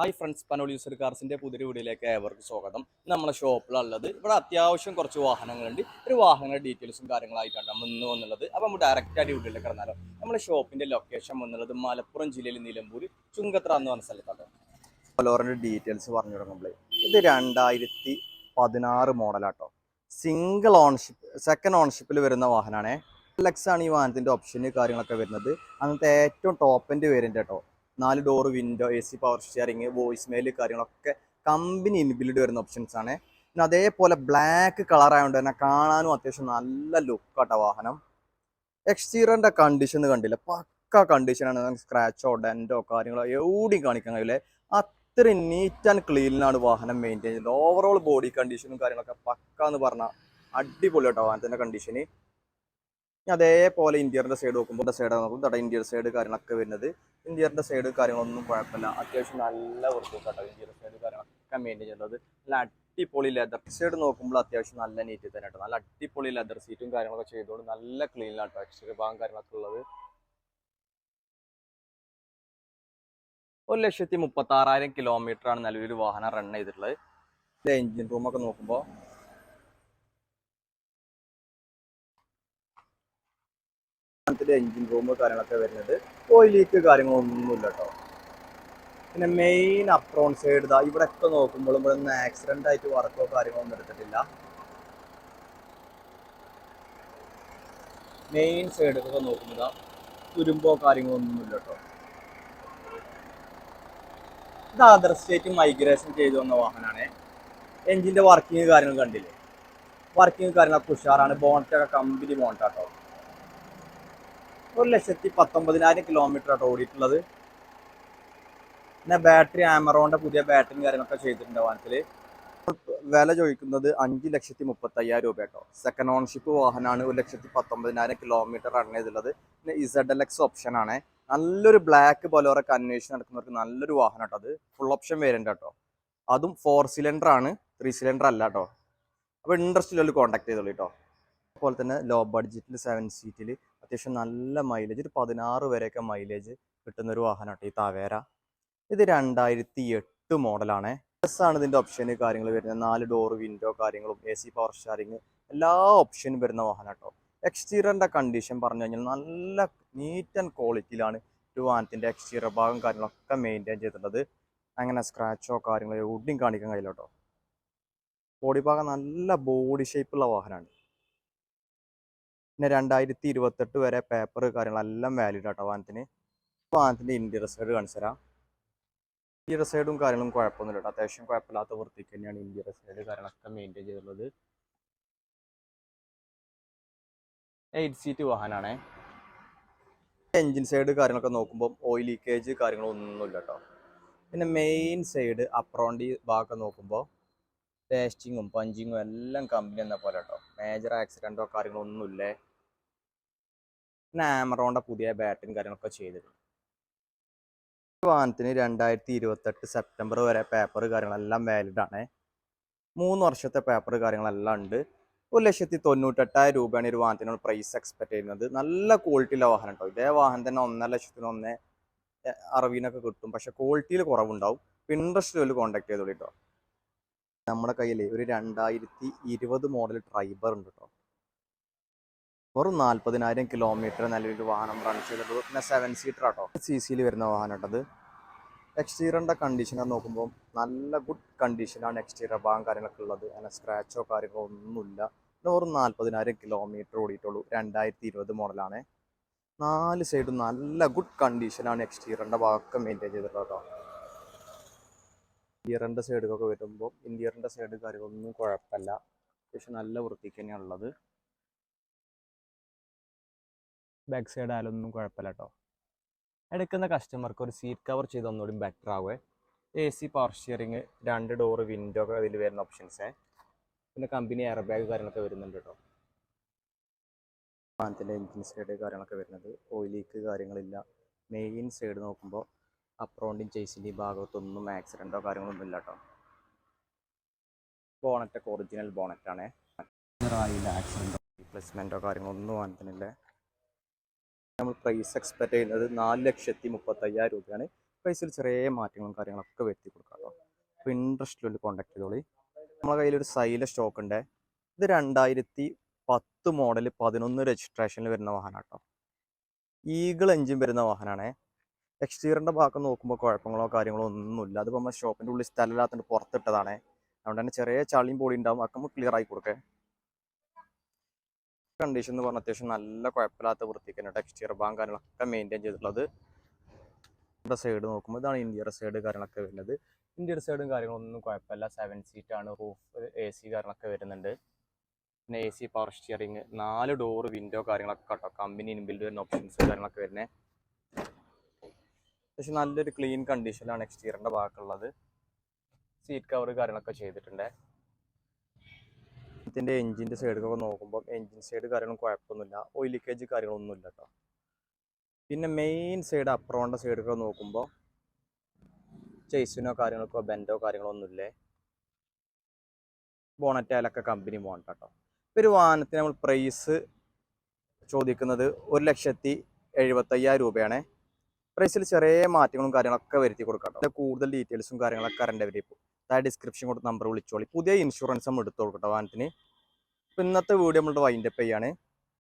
Hi friends Panoli used കാർസിന്റെ പുതിയ വീഡിയോയിലേക്ക് ഏവർക്ക് സ്വാഗതം. നമ്മളെ ഷോപ്പിലുള്ളത് ഇവിടെ അത്യാവശ്യം കുറച്ച് വാഹനങ്ങളുണ്ട്. ഒരു വാഹനങ്ങളുടെ ഡീറ്റെയിൽസും കാര്യങ്ങളായിട്ടാണ് നമ്മൾ ഇന്ന് വന്നുള്ളത് അപ്പോൾ നമ്മൾ ഡയറക്റ്റ് ആയിട്ട് വീഡിയോയിലേക്ക് ഇറങ്ങാലോ നമ്മുടെ ഷോപ്പിന്റെ ലൊക്കേഷൻ വന്നുള്ളത് മലപ്പുറം ജില്ലയിൽ നിലമ്പൂർ ചുങ്കത്ര എന്ന് പറഞ്ഞ സ്ഥലത്താണ്. ബലോറിന്റെ ഡീറ്റെയിൽസ് പറഞ്ഞു തുടങ്ങുമ്പോൾ ഇത് രണ്ടായിരത്തി പതിനാറ് മോഡലാട്ടോ സിംഗിൾ ഓൺഷിപ്പ് സെക്കൻഡ് ഓൺഷിപ്പിൽ വരുന്ന വാഹനമാണേ ലക്സ് ആണ് ഈ വാഹനത്തിന്റെ ഓപ്ഷന് കാര്യങ്ങളൊക്കെ വരുന്നത്. അങ്ങനത്തെ ഏറ്റവും ടോപ്പ് വേരിയന്റ് കേട്ടോ നാല് door window A C power steering voice mail കാര്യങ്ങളൊക്കെ കമ്പനി ഇൻബിൽഡ് വരുന്ന ഓപ്ഷൻസ് ആണ്. പിന്നെ അതേപോലെ ബ്ലാക്ക് കളർ ആയതുകൊണ്ട് തന്നെ കാണാനും അത്യാവശ്യം നല്ല ലുക്കാട്ടോ വാഹനം. എക്സ്റ്റീരിയറിന്റെ കണ്ടീഷൻ കണ്ടില്ല? പക്ക കണ്ടീഷനാണ് സ്ക്രാച്ചോ ഡെന്റോ കാര്യങ്ങളോ എവിടെയും കാണിക്കാൻ കഴിയില്ല. അത്രയും നീറ്റ് ആൻഡ് ക്ലീനിലാണ് വാഹനം മെയിന്റെയിൻ ചെയ്യുന്നത്. ഓവറോൾ ബോഡി കണ്ടീഷനും കാര്യങ്ങളൊക്കെ പക്ക എന്ന് പറഞ്ഞാൽ അടിപൊളി കേട്ടോ വാഹനത്തിന്റെ കണ്ടീഷന് അതേപോലെ ഇന്ത്യയുടെ സൈഡ് നോക്കുമ്പോൾ സൈഡ് നോക്കും തട ഇന്ത്യയുടെ സൈഡ് കാര്യങ്ങളൊക്കെ വരുന്നത്? ഇന്ത്യയുടെ സൈഡ് കാര്യങ്ങളൊന്നും കുഴപ്പമില്ല. അത്യാവശ്യം നല്ല വൃത്തി കേട്ടോ ഇന്ത്യയുടെ സൈഡ് കാര്യങ്ങളൊക്കെ മെയിന്റെയിൻ ചെയ്യുന്നത്. നല്ല അടിപൊളി ലെതർ സൈഡ് നോക്കുമ്പോൾ അത്യാവശ്യം നല്ല നീറ്റ് തന്നെ കേട്ടോ നല്ല അടിപൊളി ലെതർ സീറ്റും കാര്യങ്ങളൊക്കെ ചെയ്തുകൊണ്ട് നല്ല ക്ലീൻ ആട്ടോ എക്സ്റ്റീരിയർ ഭാഗം കാര്യങ്ങളൊക്കെ ഉള്ളത്. ഒരു ലക്ഷത്തി മുപ്പത്താറായിരം കിലോമീറ്റർ ആണ് നിലവിൽ വാഹനം റൺ ചെയ്തിട്ടുള്ളത്. എഞ്ചിൻ റൂമൊക്കെ നോക്കുമ്പോൾ വാഹനത്തിന്റെ എൻജിൻ റൂം കാര്യങ്ങളൊക്കെ വരുന്നത്. ഓയിൽ ലീക്ക് കാര്യങ്ങളൊന്നുമില്ല കേട്ടോ പിന്നെ മെയിൻ അപ്രോൺ സൈഡ് ഇതാ ഇവിടെ ഒക്കെ നോക്കുമ്പോൾ ഇവിടെ ഒന്നും ആക്സിഡന്റ് ആയിട്ട് വർക്കോ കാര്യങ്ങളോ ഒന്നും എടുത്തിട്ടില്ല. മെയിൻ സൈഡൊക്കെ നോക്കുന്നത് തുരുമ്പോ കാര്യങ്ങളോ ഒന്നുമില്ല കേട്ടോ ഇത് അതർ സ്റ്റേറ്റ് മൈഗ്രേഷൻ ചെയ്തു വന്ന വാഹനമാണ് എഞ്ചിന്റെ വർക്കിംഗ് കാര്യങ്ങൾ കണ്ടില്ലേ? വർക്കിംഗ് കാര്യങ്ങളൊക്കെ ഉഷാറാണ്. ബോണ്ടൊക്കെ കമ്പനി ബോണറ്റാട്ടോ ഒരു ലക്ഷത്തി പത്തൊമ്പതിനായിരം കിലോമീറ്റർ ആട്ടോ ഓടിയിട്ടുള്ളത്. പിന്നെ ബാറ്ററി ആമറോണിന്റെ പുതിയ ബാറ്ററിയും കാര്യങ്ങളൊക്കെ ചെയ്തിട്ടുണ്ട് വാഹനത്തിൽ വില ചോദിക്കുന്നത് അഞ്ച് ലക്ഷത്തി മുപ്പത്തി അയ്യായിരം രൂപ കേട്ടോ സെക്കൻഡ് ഓൺഷിപ്പ് വാഹനമാണ് ഒരു ലക്ഷത്തി പത്തൊമ്പതിനായിരം കിലോമീറ്റർ റൺ ചെയ്തിട്ടുള്ളത്. പിന്നെ ഇസഡ് എൽ എക്സ് ഓപ്ഷൻ ആണ്. നല്ലൊരു ബ്ലാക്ക് ബൊലോറൊക്കെ അന്വേഷണം നടക്കുന്നവർക്ക് നല്ലൊരു വാഹനം കേട്ടോ അത്. ഫുൾ ഓപ്ഷൻ വേരിയന്റ് കേട്ടോ. അതും ഫോർ സിലിണ്ടർ ആണ്. ത്രീ സിലിണ്ടർ അല്ല കേട്ടോ. അപ്പോൾ ഇൻട്രസ്റ്റ് ഉള്ളവർ കോൺടാക്ട് ചെയ്തോളൂ കേട്ടോ. അതുപോലെ തന്നെ ലോ ബഡ്ജറ്റിൽ സെവൻ സീറ്റിൽ അത്യാവശ്യം നല്ല മൈലേജ് ഒരു പതിനാറ് വരെയൊക്കെ മൈലേജ് കിട്ടുന്ന ഒരു വാഹനം കേട്ടോ ഈ തവേര ഇത് രണ്ടായിരത്തി എട്ട് മോഡലാണ് ആണ് ഇതിന്റെ ഓപ്ഷന് കാര്യങ്ങൾ വരുന്നത്. നാല് ഡോർ വിൻഡോ കാര്യങ്ങളും എ സി പവർ സ്റ്റാറിങ് എല്ലാ ഓപ്ഷനും വരുന്ന വാഹനം കേട്ടോ. എക്സ്റ്റീരിയറിന്റെ കണ്ടീഷൻ പറഞ്ഞു കഴിഞ്ഞാൽ നല്ല നീറ്റ് ആൻഡ് ക്വാളിറ്റിയിലാണ് ഒരു വാഹനത്തിന്റെ എക്സ്റ്റീരിയർ ഭാഗം കാര്യങ്ങളൊക്കെ മെയിന്റെയിൻ ചെയ്തിട്ടുള്ളത്. അങ്ങനെ സ്ക്രാച്ചോ കാര്യങ്ങളോ ഒടിയും കാണിക്കാൻ കഴിയില്ല കേട്ടോ. ബോഡി ഭാഗം നല്ല ബോഡി ഷേപ്പുള്ള വാഹനമാണ്. പിന്നെ രണ്ടായിരത്തി ഇരുപത്തെട്ട് വരെ പേപ്പർ കാര്യങ്ങളെല്ലാം വാലിഡ് ആട്ടോ വാഹനത്തിന് വാഹനത്തിന്റെ ഇന്റീരിയർ സൈഡ് കാണിച്ചു തരാം ഇന്റീരിയർ സൈഡും കാര്യങ്ങളും കുഴപ്പമൊന്നുമില്ല കേട്ടോ അത്യാവശ്യം കുഴപ്പമില്ലാത്ത വൃത്തിക്ക് തന്നെയാണ് ഇന്റീരിയർ സൈഡ് കാര്യങ്ങളൊക്കെ മെയിന്റെയിൻ ചെയ്തിട്ടുള്ളത്. എയ്റ്റ് സീറ്റ് വാഹനമാണേ എൻജിൻ സൈഡ് കാര്യങ്ങളൊക്കെ നോക്കുമ്പോൾ ഓയിൽ ലീക്കേജ് കാര്യങ്ങളൊന്നുമില്ല കേട്ടോ പിന്നെ മെയിൻ സൈഡ് അപ്രോണ്ടി ഭാഗമൊക്കെ നോക്കുമ്പോൾ ടേസ്റ്റിങ്ങും പഞ്ചിങ്ങും എല്ലാം കമ്പനി എന്ന പോലെ കേട്ടോ മേജർ ആക്സിഡന്റോ കാര്യങ്ങളോ ഒന്നുമില്ലേ പിന്നെ ആമറോണിന്റെ പുതിയ ബാറ്ററിയും കാര്യങ്ങളൊക്കെ ചെയ്തിട്ടുണ്ട്. വാഹനത്തിന് രണ്ടായിരത്തി ഇരുപത്തെട്ട് സെപ്റ്റംബർ വരെ പേപ്പർ കാര്യങ്ങളെല്ലാം വാലിഡ് ആണ്. മൂന്ന് വർഷത്തെ പേപ്പർ കാര്യങ്ങളെല്ലാം ഉണ്ട്. ഒരു ലക്ഷത്തി തൊണ്ണൂറ്റെട്ടായിരം രൂപയാണ് ഒരു വാഹനത്തിനോട് പ്രൈസ് എക്സ്പെക്ട് ചെയ്യുന്നത്. നല്ല ക്വാളിറ്റിയിലെ വാഹനം ഉണ്ടാവും ഇതേ വാഹനം തന്നെ ഒന്നര ലക്ഷത്തിന് ഒന്ന് അറുപതിനൊക്കെ കിട്ടും. പക്ഷെ ക്വാളിറ്റിയിൽ കുറവുണ്ടാവും. ഇൻട്രസ്റ്റ് വല്ല കോൺടാക്ട് ചെയ്തോളൂ കേട്ടോ നമ്മുടെ കയ്യിൽ ഒരു രണ്ടായിരത്തി ഇരുപത് മോഡൽ ട്രൈബർ ഉണ്ട് കേട്ടോ വെറും നാൽപ്പതിനായിരം കിലോമീറ്റർ നിലവിൽ വാഹനം റൺ ചെയ്തിട്ടുള്ളത്. പിന്നെ സെവൻ സീറ്റർ ആട്ടോ. സി സിയിൽ വരുന്ന വാഹനം ഉണ്ടത് എക്സ്റ്റീരിയറിന്റെ കണ്ടീഷനെ നോക്കുമ്പോൾ നല്ല ഗുഡ് കണ്ടീഷനാണ് എക്സ്റ്റീരിയർ ഭാഗം കാര്യങ്ങളൊക്കെ ഉള്ളത്. അങ്ങനെ സ്ക്രാച്ചോ കാര്യങ്ങളോ ഒന്നുമില്ല. പിന്നെ വെറും നാൽപ്പതിനായിരം കിലോമീറ്റർ ഓടിയിട്ടുള്ളൂ. രണ്ടായിരത്തി ഇരുപത് മോഡലാണ് നാല് സൈഡും നല്ല ഗുഡ് കണ്ടീഷനാണ് എക്സ്റ്റീരിയറിന്റെ ഭാഗമൊക്കെ മെയിന്റെയിൻ ചെയ്തിട്ടുള്ളത് ഇന്ത്യറിന്റെ സൈഡൊക്കെ വരുമ്പോൾ ഇന്ത്യറിന്റെ സൈഡ് കാര്യങ്ങളൊന്നും കുഴപ്പമില്ല. പക്ഷെ നല്ല വൃത്തിക്ക് തന്നെയാണ് ഉള്ളത് ബാക്ക് സൈഡ് ആയാലൊന്നും കുഴപ്പമില്ല കേട്ടോ എടുക്കുന്ന കസ്റ്റമർക്ക് ഒരു സീറ്റ് കവർ ചെയ്ത് ഒന്നുകൂടി ബെറ്റർ ആവുക എ സി പവർ രണ്ട് ഡോറ് വിൻഡോ ഒക്കെ ഇതിൽ വരുന്ന ഓപ്ഷൻസ് പിന്നെ കമ്പനി എയർ ബാഗ് കാര്യങ്ങളൊക്കെ വരുന്നുണ്ട് കേട്ടോ വാഹനത്തിന്റെ എഞ്ചിൻ സൈഡ് കാര്യങ്ങളൊക്കെ വരുന്നത്. ഓയിൽ ലീക്ക് കാര്യങ്ങളില്ല. മെയിൻ സൈഡ് നോക്കുമ്പോൾ അപ്രോണ്ടിങ് ചേസിന്റെ ഭാഗത്തൊന്നും ആക്സിഡന്റോ കാര്യങ്ങളൊന്നും ഇല്ല കേട്ടോ ബോണറ്റൊക്കെ ഒറിജിനൽ ബോണറ്റാണ് ആക്സിഡന്റോ റീപ്ലേസ്മെന്റോ കാര്യങ്ങളൊന്നും വാഹനത്തിനില്ല നമ്മൾ പ്രൈസ് എക്സ്പെക്ട് ചെയ്യുന്നത് നാല് ലക്ഷത്തി മുപ്പത്തയ്യായിരം രൂപയാണ്. പ്രൈസിൽ ചെറിയ മാറ്റങ്ങളും കാര്യങ്ങളൊക്കെ വരുത്തി കൊടുക്കാം കേട്ടോ. അപ്പോൾ ഇൻട്രസ്റ്റ് ഉള്ളിൽ കോൺടാക്ട് ചെയ്തോളി. നമ്മളെ കയ്യിലൊരു സൈല സ്റ്റോക്ക് ഉണ്ട്. ഇത് രണ്ടായിരത്തി പത്ത് മോഡൽ പതിനൊന്ന് രജിസ്ട്രേഷനിൽ വരുന്ന വാഹനം കേട്ടോ. ഈഗിൾ എഞ്ചിൻ വരുന്ന വാഹനമാണ് എക്സ്റ്റീരിയറിന്റെ ഭാഗം നോക്കുമ്പോൾ കുഴപ്പങ്ങളോ കാര്യങ്ങളോ ഒന്നുമില്ല. അതിപ്പോൾ നമ്മൾ ഷോപ്പിന്റെ ഉള്ളിൽ സ്ഥലമില്ലാത്തതുകൊണ്ട് പുറത്തിട്ടതാണ്. അതുകൊണ്ട് തന്നെ ചെറിയ ചളിയും പൊടി ഉണ്ടാവും. നമ്മൾ ക്ലിയർ ആയി കൊടുക്കേ. കണ്ടീഷൻ എന്ന് പറഞ്ഞാൽ അത്യാവശ്യം നല്ല കുഴപ്പമില്ലാത്ത വൃത്തിക്ക് ടെക്സ്റ്റിയർ ബാങ്ക് കാര്യങ്ങളൊക്കെ മെയിന്റെയിൻ ചെയ്തിട്ടുള്ളത്. ഇവിടെ സൈഡ് നോക്കുമ്പോൾ ഇതാണ് ഇന്ത്യയുടെ സൈഡ് കാര്യങ്ങളൊക്കെ വരുന്നത്. ഇന്ത്യയുടെ സൈഡും കാര്യങ്ങളൊന്നും കുഴപ്പമില്ല. സെവൻ സീറ്റ് ആണ് റൂഫ് എ സി കാര്യങ്ങളൊക്കെ വരുന്നുണ്ട്. പിന്നെ എ സി പവർ സ്റ്റിയറിങ് നാല് ഡോറ് വിൻഡോ കാര്യങ്ങളൊക്കെ കേട്ടോ കമ്പനി ഇൻബിൽഡ് വരുന്ന ഓപ്ഷൻസ് കാര്യങ്ങളൊക്കെ വരുന്നത് പക്ഷെ നല്ലൊരു ക്ലീൻ കണ്ടീഷനിലാണ് എക്സ്റ്റീരിയറിന്റെ ഭാഗമുള്ളത് സീറ്റ് കവർ കാര്യങ്ങളൊക്കെ ചെയ്തിട്ടുണ്ട്. ഇതിന്റെ എഞ്ചിന്റെ സൈഡൊക്കെ നോക്കുമ്പോൾ എഞ്ചിൻ സൈഡ് കാര്യങ്ങളും കുഴപ്പമൊന്നുമില്ല. ഓയിൽ ലീക്കേജ് കാര്യങ്ങളൊന്നുമില്ല കേട്ടോ പിന്നെ മെയിൻ സൈഡ് അപ്പുറോണ്ട സൈഡൊക്കെ നോക്കുമ്പോൾ ചേസിനോ കാര്യങ്ങൾക്കോ ബെൻഡോ കാര്യങ്ങളോ ഒന്നുമില്ലേ ബോണറ്റായാലൊക്കെ കമ്പനി പോകണ്ട കേട്ടോ ഇപ്പോൾ ഒരു വാഹനത്തിന് നമ്മൾ പ്രൈസ് ചോദിക്കുന്നത് ഒരു ലക്ഷത്തി എഴുപത്തയ്യായിരം രൂപയാണ്. പ്രൈസിൽ ചെറിയ മാറ്റങ്ങളും കാര്യങ്ങളൊക്കെ വരുത്തി കൊടുക്കാം കേട്ടോ കൂടുതൽ ഡീറ്റെയിൽസും കാര്യങ്ങളൊക്കെ അറിയേണ്ടി വരും അതായത് ഡിസ്ക്രിപ്ഷൻ കൊടുത്ത് നമ്പർ വിളിച്ചോളി. പുതിയ ഇൻഷുറൻസ് നമ്മൾ എടുത്തു കൊടുക്കട്ടോ വാഹനത്തിന് അപ്പോൾ ഇന്നത്തെ വീഡിയോ നമ്മളുടെ വൈൻഡപ്പ് ചെയ്യാണ്.